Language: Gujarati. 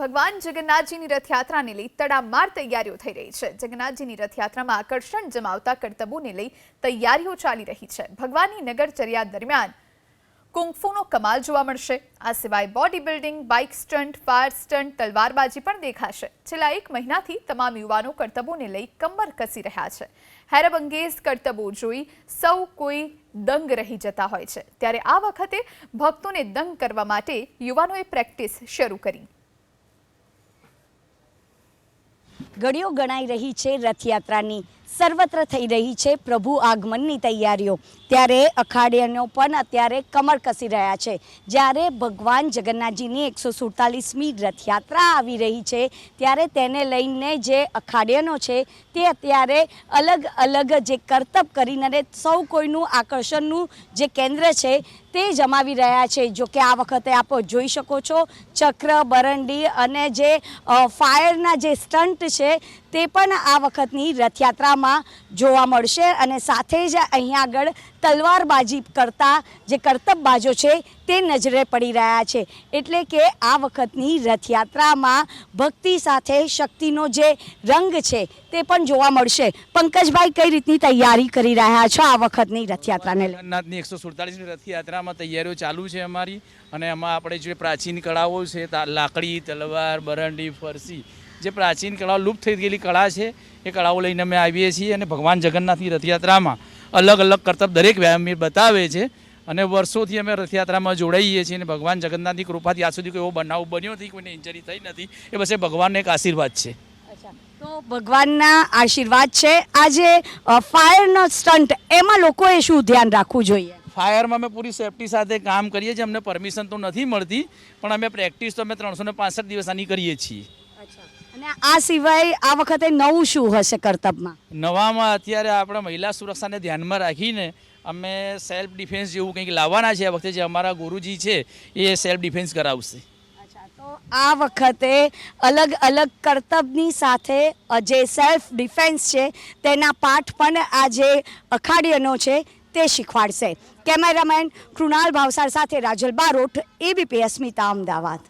ભગવાન જગન્નાથજીની રથયાત્રાને લઈ તડામાર તૈયારીઓ થઈ રહી છે. જગન્નાથજીની રથયાત્રામાં આકર્ષણ જમાવતા કરતબોને લઈ તૈયારીઓ ચાલી રહી છે. ભગવાનની નગરચર્યા દરમિયાન કુંફુનો કમાલ જોવા મળશે. આ સિવાય body building, bike stunt, fire stunt, તલવારબાજી પણ દેખાશે. છેલ્લા એક મહિનાથી તમામ યુવાનો કરતબોને લઈ કમર કસી રહ્યા છે. હેરબ અંગેઝ કરતબો જોઈ સૌ કોઈ દંગ રહી જતા હોય છે. ત્યારે આ વખતે ભક્તોને દંગ કરવા માટે યુવાનોએ પ્રેક્ટિસ શરૂ કરી. ઘડીઓ ગણાઈ રહી છે રથયાત્રાની. સર્વત્ર થઈ રહી છે પ્રભુ આગમનની તૈયારીઓ. ત્યારે અખાડિયાનો પણ અત્યારે કમર કસી રહ્યા છે. જ્યારે ભગવાન જગન્નાથજીની એકસો સુડતાલીસમી રથયાત્રા આવી રહી છે, ત્યારે તેને લઈને જે અખાડિયનો છે, તે અત્યારે અલગ અલગ જે કરતબ કરીને સૌ કોઈનું આકર્ષણનું જે કેન્દ્ર છે તે જમાવી રહ્યા છે. જો કે આ વખતે આપ જોઈ શકો છો ચક્ર, બરંડી અને જે ફાયરના જે સ્ટન્ટ છે તે પણ આ વખતની રથયાત્રામાં જોવા મળશે. અને સાથે જ અહીંયા આગળ તલવારબાજી કરતા જે કરતબબાજો છે તે નજરે પડી રહ્યા છે. એટલે કે આ વખતની રથયાત્રામાં ભક્તિ સાથે શક્તિનો જે રંગ છે તે પણ જોવા મળશે. પંકજભાઈ કઈ રીતની તૈયારી કરી રહ્યા છો આ વખતની રથયાત્રાને જગન્નાથની એકસો સુડતાલીસની રથયાત્રામાં તૈયારીઓ ચાલુ છે અમારી અને એમાં આપણે જે પ્રાચીન કળાઓ છે લાકડી, તલવાર, બરંડી, ફરસી જે પ્રાચીન કળાઓ લુપ્ત થઈ ગયેલી કળા છે, એ કળાઓ લઈને અમે આવીએ છીએ અને ભગવાન જગન્નાથની રથયાત્રામાં અલગ અલગ કરતબ દરેક વ્યાયામી બતાવે છે અને વર્ષોથી અમે રથયાત્રામાં જોડાઈએ છીએ અને ભગવાન જગન્નાથની કૃપાથી આજ સુધી કોઈ એવો બનાવ બન્યો નથી કોઈને ઇન્જરી થઈ નથી એ બસ એ ભગવાનનો એક આશીર્વાદ છે. અચ્છા. તો ભગવાનના આશીર્વાદ છે. આજે ફાયરનો સ્ટન્ટ એમાં લોકોએ શું ધ્યાન રાખવું જોઈએ? ફાયરમાં અમે પૂરી સેફટી સાથે કામ કરીએ છીએ અમને પરમિશન તો નથી મળતી પણ અમે પ્રેક્ટિસ તો અમે ત્રણસો ને પાસઠ દિવસ આની કરીએ છીએ. અને આ સિવાય આ વખતે નવું શું હશે કરતબમાં નવામાં અત્યારે આપણે મહિલા સુરક્ષાને ધ્યાનમાં રાખીને અમે સેલ્ફ ડિફેન્સ જેવું કંઈક લાવવાના છે આ વખતે જે અમારા ગુરુજી છે, એ સેલ્ફ ડિફેન્સ કરાવશે. તો આ વખતે અલગ અલગ કરતબની સાથે જે સેલ્ફ ડિફેન્સ છે, તેના પાઠ પણ આ જે અખાડિયનો છે, તે શીખવાડશે. કેમેરામેન કૃણાલ ભાવસાર સાથે રાજલ બારોટ એબીપી અસ્મિતા અમદાવાદ.